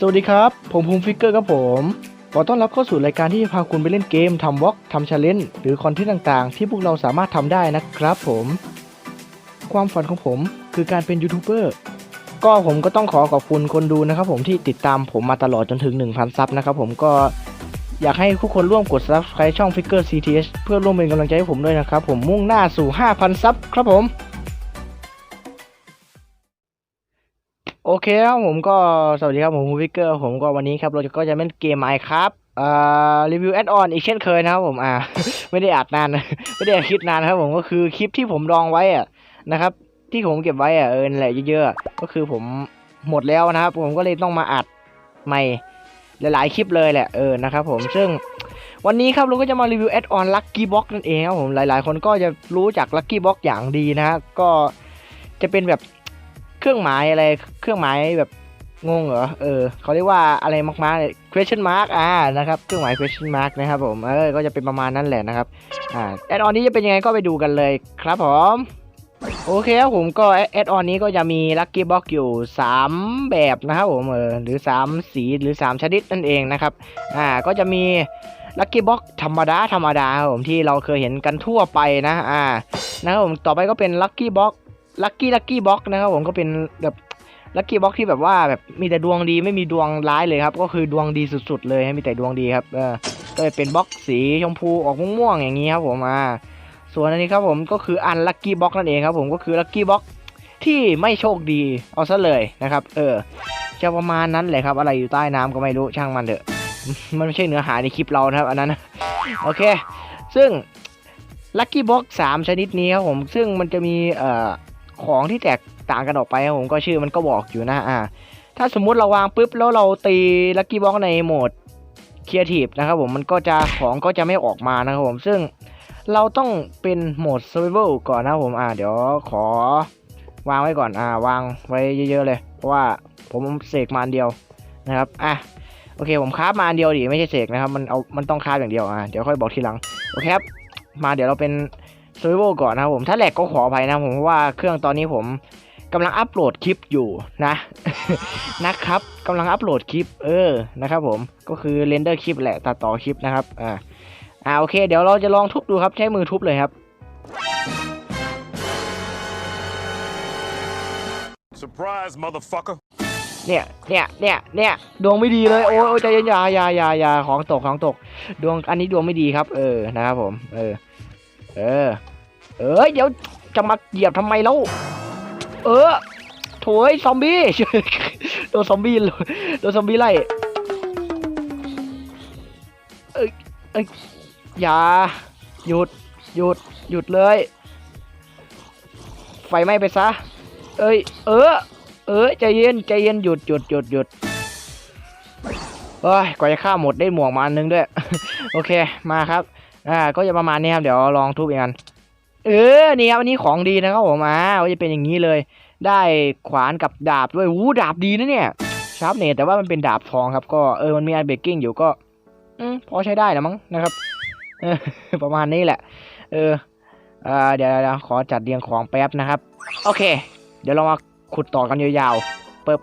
สวัสดีครับ ผมภูมิฟิกเกอร์ครับผมขอต้อนรับเข้าสู่รายการที่จะพาคุณไปเล่นเกมทำวอล์กทำชาเลนจ์หรือคอนเทนต์ต่างๆ ที่พวกเราสามารถทำได้นะครับผม ความฝันของผมคือการเป็นยูทูบเบอร์ก็ผมก็ต้องขอขอบคุณคนดูนะครับผมที่ติดตามผมมาตลอดจนถึง 1,000 ซับนะครับผมก็อยากให้ทุกคนร่วมกด subscribe ช่อง Figure CTH เพื่อร่วมเป็นกำลังใจให้ผมด้วยนะครับผมมุ่งหน้าสู่ 5,000 ซับครับผม โอเคครับผมก็สวัสดีครับผมภูวิกเกอร์ผมก็วันนี้ครับเราจะก็จะเล่นเกมไมค์ครับอ่ารีวิวแอดออนอีกเช่นเคยนะครับผมอ่าไม่ได้อัดนานไม่ได้อัดคลิปนานครับผมก็คือคลิปที่ผมดองไว้อะนะครับ ที่ผมเก็บไว้อะเออแหละเยอะๆก็คือผมหมดแล้วนะครับ ผมก็เลยต้องมาอัดใหม่หลายๆคลิปเลยแหละเออนะครับผมซึ่งวันนี้ครับเราก็จะมารีวิวแอดออนลัคกี้บ็อกนั่นเองครับผมหลายๆ คนก็จะรู้จักลัคกี้บ็อกอย่างดีนะฮะก็จะเป็นแบบ เครื่องหมายอะไรเครื่องหมายแบบงงเหรอเออเขาเรียกว่าอะไรมากๆ question mark อ่านะครับเครื่องหมาย question mark นะครับผมเออก็จะเป็นประมาณนั้นแหละนะครับอ่าแอดออนนี้จะเป็นยังไงก็ไปดูกันเลยครับผมโอเคครับผมก็แอดออนนี้ก็จะมีลัคกี้บ็อกอยู่ 3 แบบนะครับผมเออหรือ 3 สีหรือ 3 ชนิดนั่นเองนะครับอ่าก็จะมีลัคกี้บ็อกธรรมดาธรรมดาครับผมที่เราเคยเห็นกันทั่วไปนะอ่านะครับผมต่อไปก็เป็นลัคกี้บ็อก ลัคกี้ลัคกี้บ็อกนะครับผมก็เป็นแบบลัคกี้บ็อกที่แบบว่าแบบมีแต่ดวงดีไม่มีดวงร้ายเลยครับ ก็คือดวงดีสุดๆเลยมีแต่ดวงดีครับเออก็จะเป็นบ็อกสีชมพูออกม่วงๆอย่างนี้ครับผมอ่าส่วนอันนี้ครับผมก็คืออันลัคกี้บ็อกนั่นเองครับผมก็คือลัคกี้บ็อกที่ไม่โชคดีเอาซะเลยนะครับ เออจะประมาณนั้นแหละครับ อะไรอยู่ใต้น้ำก็ไม่รู้ช่างมันเถอะ มันไม่ใช่เนื้อหาในคลิปเรานะครับ อันนั้นโอเค ซึ่งลัคกี้บ็อกสามชนิดนี้ครับผมซึ่งมันจะมีเอ่อ ของที่แตกต่างกันออกไปครับผมก็ชื่อมันก็บอกอยู่นะอ่า ถ้าสมมุติเราวางปุ๊บแล้วเราตีลัคกี้บ็อกในโหมดครีเอทีฟนะครับผมมันก็จะของก็จะไม่ออกมานะครับผมซึ่งเราต้องเป็นโหมด survival ก่อนนะครับผมอ่าเดี๋ยวขอ วางไว้ก่อนอ่าวางไว้เยอะๆเลย เพราะว่าผมเสกมาอันเดียวนะครับอะโอเคผมคราฟมาอันเดียวดิไม่ใช่เสกนะครับมันเอามันต้องคราฟอย่างเดียวอ่าเดี๋ยวค่อยบอกทีหลังโอเคครับมาเดี๋ยวเราเป็น survival ก่อนนะครับผม ถ้าแหลกก็ขออภัยนะผมเพราะว่าเครื่องตอนนี้ผมกำลังอัปโหลดคลิปอยู่นะนะครับกำลังอัปโหลดคลิปเออนะครับผมก็คือเรนเดอร์คลิปแหละตัดต่อคลิปนะครับอ่าอ่าโอเค เดี๋ยวเราจะลองทุบดูครับใช้มือทุบเลยครับ Surprise, motherfucker. เนี่ย เนี่ย เนี่ย เนี่ย ดวงไม่ดีเลย โอ้ยโอ้ยใจเย็นอยาอยาอยาอยาของตก ของตก ดวง อันนี้ดวงไม่ดีครับ เออ นะครับผม เออ เออ เอ้ยเดี๋ยวจะมาเหยียบทำไมแล้ว เออโถยซอมบี้โดนซอมบี้โดนซอมบี้ไล่เอ้ยเอ้ยอย่าหยุดหยุดหยุดเลย ไฟไหม้ไปซะ เอ้ย เออ เออใจเย็นใจเย็นหยุดหยุดหยุดหยุดเอ้ยกว่าจะฆ่าหมดได้หมวกมาอันนึงด้วย โอเคมาครับ อ่า ก็จะประมาณนี้ครับ เดี๋ยวลองทุบอีกอัน เออ นี่ครับอันนี้ของดีนะครับผมอ่าก็จะเป็นอย่างนี้เลย ได้ขวานกับดาบด้วยวู้ดาบดีนะเนี่ย ชาร์ปเนตแต่ว่ามันเป็นดาบทองครับ ก็เออ มันมีอันเบรกกิ้งอยู่ก็ อืมพอใช้ได้แล้วมั้งนะครับ ประมาณนี้แหละ เอออ่าเดี๋ยวเดี๋ยวขอจัดเรียงของแป๊บนะครับ โอเค เดี๋ยวเรามาขุดต่อกันยาวๆ เปิบ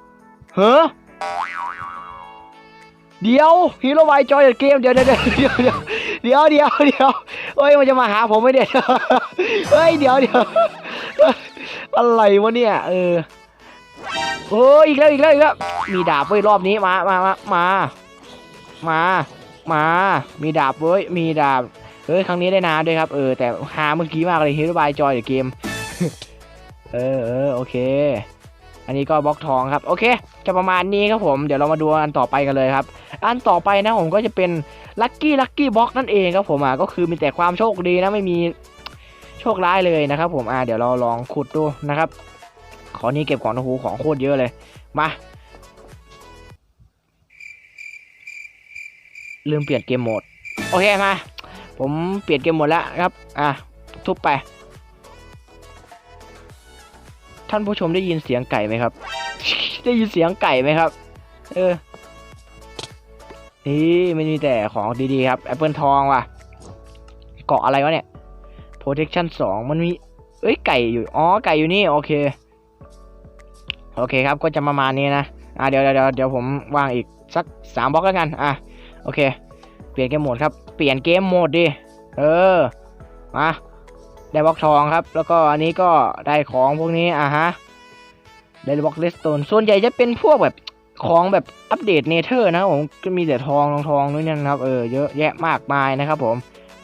เฮ้อเดี๋ยวฮีโร่ไวจอยเกม เดี๋ยวเดี๋ยวเดี๋ยว เดี๋ยวเดี๋ยวเดี๋ยวเฮ้ยมันจะมาหาผมไม่เด็ดเฮ้ยเดี๋ยวเดี๋ยวอะไรวะเนี่ยเออโอ้ยอีกแล้วอีกแล้วอีกแล้วมีดาบเว้ยรอบนี้มามามามามามามีดาบเว้ยมีดาบเฮ้ยครั้งนี้ได้นาด้วยครับเออแต่หาเมื่อกี้มากเลยฮีโร่ไวจอยเกมเออเออโอเค อันนี้ก็บล็อกทองครับ โอเค จะประมาณนี้ครับผม เดี๋ยวเรามาดูอันต่อไปกันเลยครับ อันต่อไปนะผมก็จะเป็นลัคกี้ลัคกี้บล็อกนั่นเองครับผมอะก็คือมีแต่ความโชคดีนะไม่มีโชคร้ายเลยนะครับ ผมอ่าเดี๋ยวเราลองขุดดูนะครับ ขอนี้เก็บของโอ้โหของโคตรเยอะเลยมาลืมเปลี่ยนเกมโหมด โอเคมา ผมเปลี่ยนเกมโหมดแล้วครับ อะทุบไป ท่านผู้ชมได้ยินเสียงไก่ไหมครับ ได้ยินเสียงไก่ไหมครับ เออ นี่มันมีแต่ของดีๆครับแอปเปิลทองว่ะ เกาะอะไรวะเนี่ย protection 2 มันมี เอ้ยไก่อยู่ อ๋อไก่อยู่นี่ โอเค โอเคครับ ก็จะประมาณนี้นะ อะเดี๋ยวเดี๋ยวเดี๋ยวผมวางอีกสักสามบล็อกแล้วกัน อะ โอเค เปลี่ยนเกมโหมดครับ เปลี่ยนเกมโหมดดิ เออ มา ได้บล็อกทองครับ แล้วก็อันนี้ก็ได้ของพวกนี้อะฮะได้บล็อกเลสโตนส่วนใหญ่จะเป็นพวกแบบของแบบอัปเดตเนเธอร์นะครับผมก็มีแต่ทองทองทองนู่นนั่นะครับเออเยอะแยะมากมายนะครับผม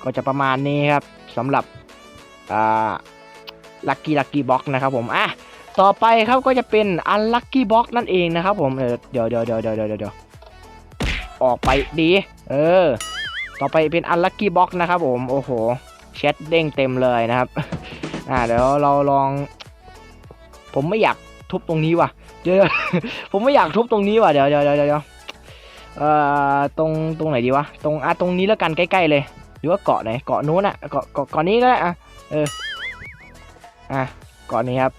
ก็จะประมาณนี้ครับสำหรับอ่าลัคกี้ลัคกี้บ็อกนะครับผมอะต่อไปครับก็จะเป็น unlucky box นั่นเองนะครับผมเออเดี๋ยวเดี๋ยวเดี๋ยวเดี๋ยวเดี๋ยวเดี๋ยวออกไปดี เออ ต่อไปเป็น unlucky box นะครับผม โอ้โห แชทเด้งเต็มเลยนะครับ อ่าเดี๋ยวเราลอง ผมไม่อยากทุบตรงนี้ว่ะ เดี๋ยวผมไม่อยากทุบตรงนี้ว่ะเดี๋ยวเดี๋ยวเดี๋ยวเดี๋ยวเอ่อตรงตรงไหนดีวะ ตรงอะตรงนี้แล้วกันใกล้ๆเลย หรือว่าเกาะไหน เกาะนู้นอะ เกาะเกาะเกาะนี้ก็ได้อะ เออ อะ เกาะนี้ครับ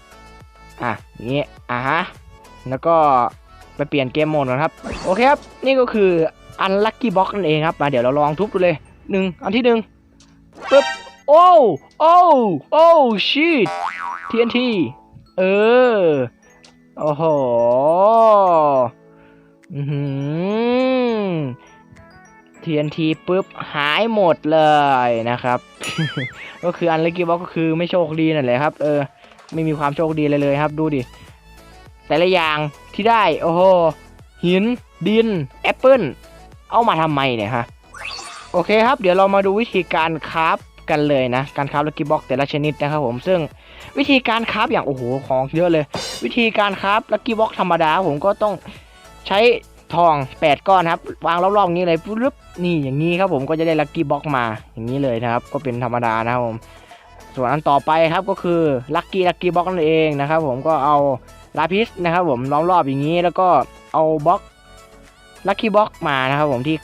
อะอย่างนี้อะฮะ แล้วก็ไปเปลี่ยนเกมโหมดก่อนครับ โอเคครับ นี่ก็คือ Unlucky Box นั่นเองครับ มาเดี๋ยวเราลองทุบดูเลยหนึ่งอันที่หนึ่ง ปึ๊บ โอ้ โอ้ โอ้ชีต TNT เออ โอ้โหอือหือ TNT ปุ๊บ หายหมดเลยนะครับ ก็คือ Unlucky Box ก็คือไม่โชคดีนั่นแหละครับ เออ ไม่มีความโชคดีเลยเลยครับ ดูดิ แต่ละอย่างที่ได้ โอ้โห หิน ดิน แอปเปิลเอามาทำไมเนี่ยฮะ โอเคครับ เดี๋ยวเรามาดูวิธีการคราฟกันเลยนะ การคราฟลักกี้บ็อกแต่ละชนิดนะครับผมซึ่งวิธีการคราฟอย่างโอ้โหของเยอะเลย วิธีการคราฟลักกี้บ็อกธรรมดาผมก็ต้องใช้ทอง 8 ก้อนครับ วางรอบๆอย่างนี้เลยปุ๊บนี่อย่างนี้ครับผมก็จะได้ลักกี้บ็อกมาอย่างนี้เลยนะครับ ก็เป็นธรรมดานะครับผมส่วนอันต่อไปครับก็คือลัคกี้ลัคกี้บ็อกนั่นเองนะครับผมก็เอาลาพิสนะครับผมล้อมรอบอย่างนี้แล้วก็เอาบล็อก ลัคกี้บ็อกมานะครับผมที่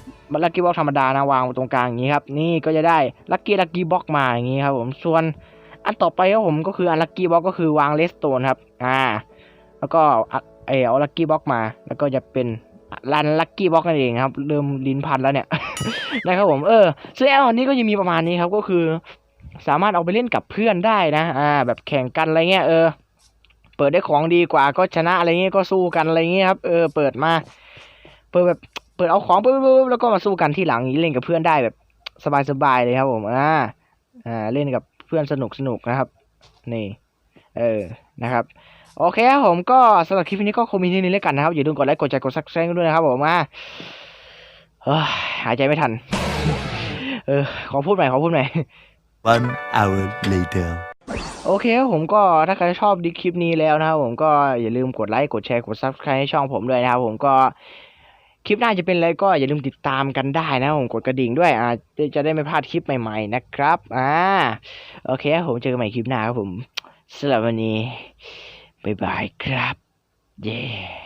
ลัคกี้บ็อกธรรมดานะวางตรงกลางอย่างนี้ครับ นี่ก็จะได้ลัคกี้ลัคกี้บ็อกมาอย่างนี้ครับผมส่วนอันต่อไปครับผมก็คืออันลัคกี้บ็อกก็คือวางเลสโตนครับ อ่า แล้วก็เออเอาลัคกี้บ็อกมา แล้วก็จะเป็นรันลัคกี้บ็อกนั่นเองครับ เริ่มลิ้นพันแล้วเนี่ยนะครับผมเออซึ่งแอลอันนี้ก็จะมีประมาณนี้ครับก็คือ สามารถเอาไปเล่นกับเพื่อนได้นะ อ่า แบบแข่งกันอะไรเงี้ยเออ เปิดได้ของดีกว่าก็ชนะอะไรเงี้ยก็สู้กันอะไรเงี้ยครับเออเปิดมา เปิดแบบเปิดเอาของปุ๊บปุ๊บปุ๊บแล้วก็มาสู้กันที่หลังนี้เล่นกับเพื่อนได้แบบสบายๆเลยครับผมอ่าอ่าเล่นกับเพื่อนสนุกสนุกนะครับ นี่ เออนะครับ โอเคครับผมก็สำหรับคลิปนี้ก็คงมีเท่านี้แล้วกันนะครับ อย่าลืมกดไลค์กดแชร์กดซับสไครต์ด้วยนะครับผมอ่าเฮ้ยหายใจไม่ทัน เออ ขอพูดใหม่ขอพูดใหม่ One hour later. โอเคครับผมก็ถ้าใครชอบดิคลิปนี้แล้วนะครับผมก็อย่าลืมกดไลค์กดแชร์กด subscribe ให้ช่องผมด้วยนะครับผมก็ คลิปหน้าจะเป็นอะไรก็อย่าลืมติดตามกันได้นะผมกดกระดิ่งด้วยอ่าจะได้ไม่พลาดคลิปใหม่ๆนะครับอ่าโอเคผมเจอกันใหม่คลิปหน้าครับผมสำหรับวันนี้บ๊ายบายครับเย้